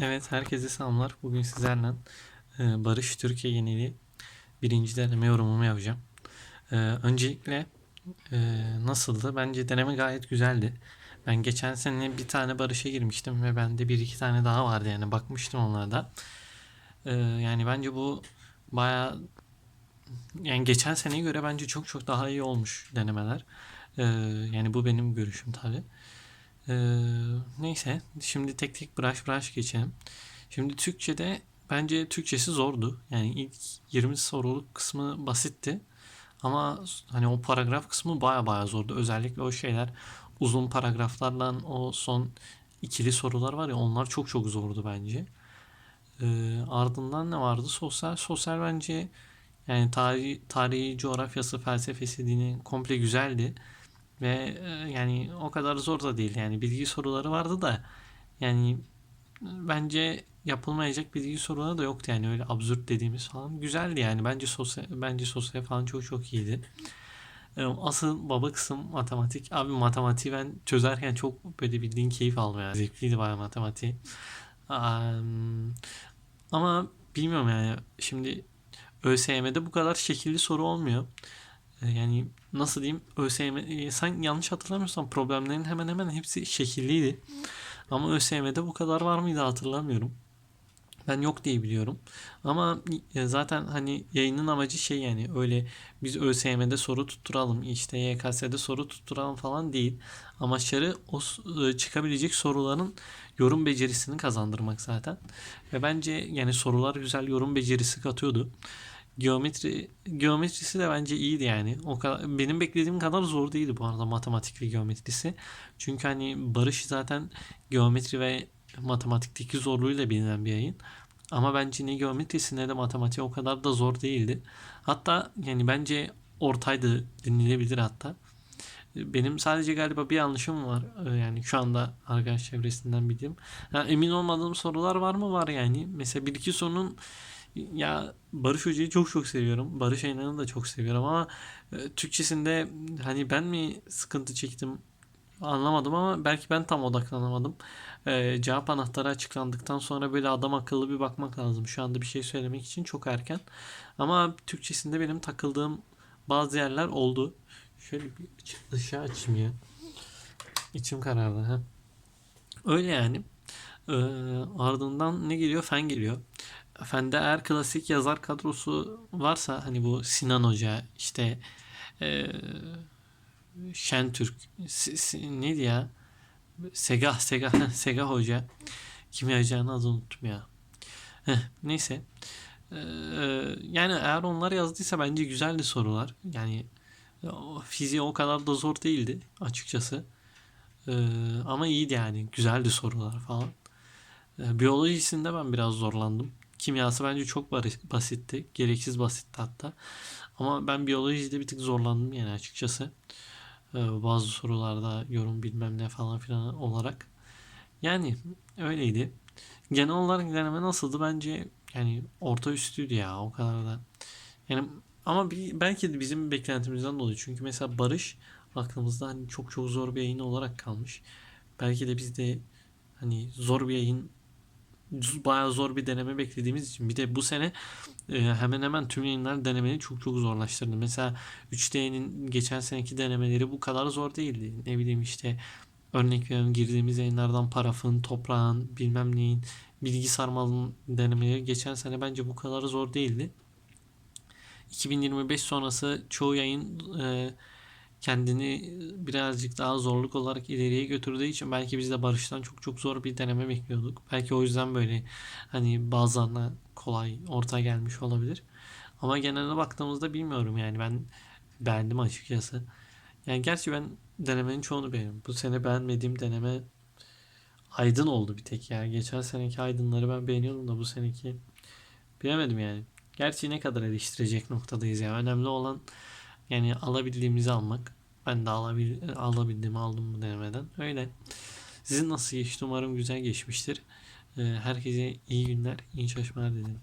Evet, herkese selamlar. Bugün sizlerle e, Barış Türkiye Yenili birinci deneme yorumumu yapacağım. E, öncelikle e, nasıldı? Bence deneme gayet güzeldi. Ben geçen sene bir tane Barış'a girmiştim ve bende bir iki tane daha vardı yani bakmıştım onlara da. Yani bence bu baya yani geçen seneye göre bence çok çok daha iyi olmuş denemeler. Yani bu benim görüşüm tabii. Ee, neyse şimdi tek tek branş branş geçelim. Şimdi Türkçe'de bence Türkçesi zordu. Yani ilk 20 soruluk kısmı basitti. Ama hani o paragraf kısmı baya baya zordu. Özellikle o şeyler uzun paragraflarla o son ikili sorular var ya onlar çok çok zordu bence. Ee, ardından ne vardı? Sosyal. Sosyal bence yani tarih, tarihi, coğrafyası, felsefesi, dini komple güzeldi. Ve e, yani o kadar zor da değil yani bilgi soruları vardı da yani bence yapılmayacak bilgi soruları da yoktu yani öyle absürt dediğimiz falan güzeldi yani bence sosyal bence sosyal falan çok çok iyiydi. E, Asıl baba kısım matematik. Abi matematiği ben çözerken çok böyle bildiğin keyif aldım yani. Zevkliydi bayağı matematiği. Am, Ama bilmiyorum yani şimdi ÖSYM'de bu kadar şekilli soru olmuyor. E, Yani nasıl diyeyim ÖSYM e, sen yanlış hatırlamıyorsam problemlerin hemen hemen hepsi şekilliydi. Ama ÖSYM'de bu kadar var mıydı hatırlamıyorum. Ben yok diye biliyorum. Ama e, zaten hani yayının amacı şey yani öyle biz ÖSYM'de soru tutturalım işte YKS'de soru tutturalım falan değil. Amaçları o e, çıkabilecek soruların yorum becerisini kazandırmak zaten. Ve bence yani sorular güzel yorum becerisi katıyordu. Geometri geometrisi de bence iyiydi yani. O kadar benim beklediğim kadar zor değildi bu arada matematik ve geometrisi. Çünkü hani Barış zaten geometri ve matematikteki zorluğuyla bilinen bir yayın. Ama bence ne geometrisi ne de matematiği o kadar da zor değildi. Hatta yani bence ortaydı dinlenebilir hatta. Benim sadece galiba bir yanlışım var. Ee, Yani şu anda arkadaş çevresinden bildiğim. Ha, emin olmadığım sorular var mı? Var yani. Mesela bir iki sorunun ya Barış Hoca'yı çok çok seviyorum. Barış Aynan'ı da çok seviyorum ama e, Türkçesinde hani ben mi sıkıntı çektim anlamadım ama belki ben tam odaklanamadım. E, cevap anahtarı açıklandıktan sonra böyle adam akıllı bir bakmak lazım. Şu anda bir şey söylemek için çok erken. Ama Türkçesinde benim takıldığım bazı yerler oldu. Şöyle bir ışığı açayım ya. İçim karardı ha. Öyle yani. Ee, ardından ne geliyor? Fen geliyor. Fende eğer klasik yazar kadrosu varsa hani bu Sinan Hoca işte e, Şentürk S- S- neydi ya? Segah Segah Segah Hoca kimyacının adını unuttum ya. Heh, neyse. Ee, yani eğer onlar yazdıysa bence güzeldi sorular. Yani o fiziği o kadar da zor değildi açıkçası. Ee, ama iyiydi yani. Güzeldi sorular falan. Ee, biyolojisinde ben biraz zorlandım. Kimyası bence çok basitti. Gereksiz basitti hatta. Ama ben biyolojide bir tık zorlandım yani açıkçası. Ee, bazı sorularda yorum bilmem ne falan filan olarak. Yani öyleydi. Genel olarak deneme nasıldı? Bence yani orta üstüydü ya o kadar da. Yani ama bir, belki de bizim beklentimizden dolayı. Çünkü mesela Barış aklımızda hani çok çok zor bir yayın olarak kalmış. Belki de biz de hani zor bir yayın bayağı zor bir deneme beklediğimiz için bir de bu sene e, hemen hemen tüm yayınlar denemeyi çok çok zorlaştırdı. Mesela 3D'nin geçen seneki denemeleri bu kadar zor değildi. Ne bileyim işte örnek veriyorum girdiğimiz yayınlardan parafın, toprağın, bilmem neyin, bilgi sarmalın denemeleri geçen sene bence bu kadar zor değildi. 2025 sonrası çoğu yayın e, kendini birazcık daha zorluk olarak ileriye götürdüğü için belki biz de Barış'tan çok çok zor bir deneme bekliyorduk. Belki o yüzden böyle hani bazılarına kolay orta gelmiş olabilir. Ama genelde baktığımızda bilmiyorum yani ben beğendim açıkçası. Yani gerçi ben denemenin çoğunu beğendim. Bu sene beğenmediğim deneme Aydın oldu bir tek ya. Geçen seneki Aydınları ben beğeniyordum da bu seneki bilemedim yani. Gerçi ne kadar eleştirecek noktadayız ya. Önemli olan yani alabildiğimizi almak. Ben de alabil, alabildiğimi aldım bu denemeden. Öyle. Sizin nasıl geçti? Umarım güzel geçmiştir. Ee, Herkese iyi günler, iyi çalışmalar dilerim.